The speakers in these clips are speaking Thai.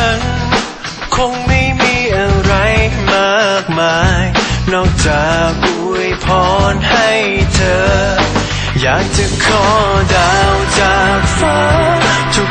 ฉัน คงไม่มีอะไรมากมาย นอกจากอวยพรให้เธอ อยากจะขอดาวจากฟ้าทุก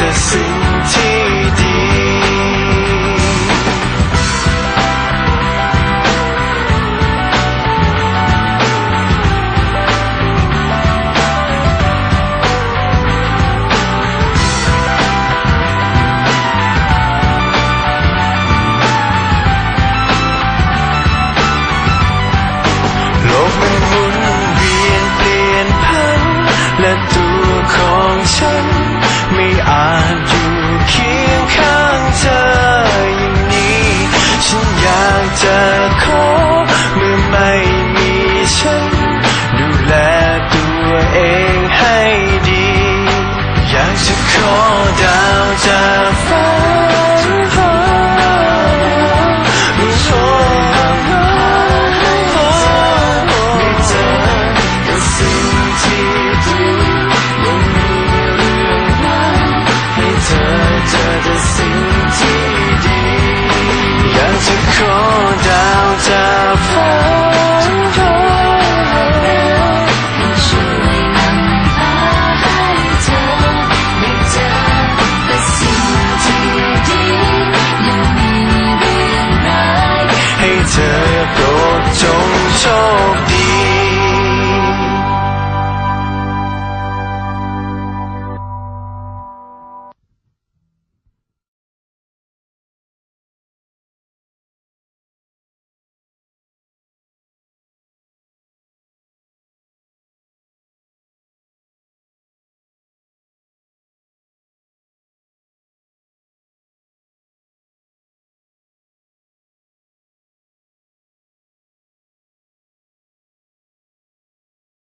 ยั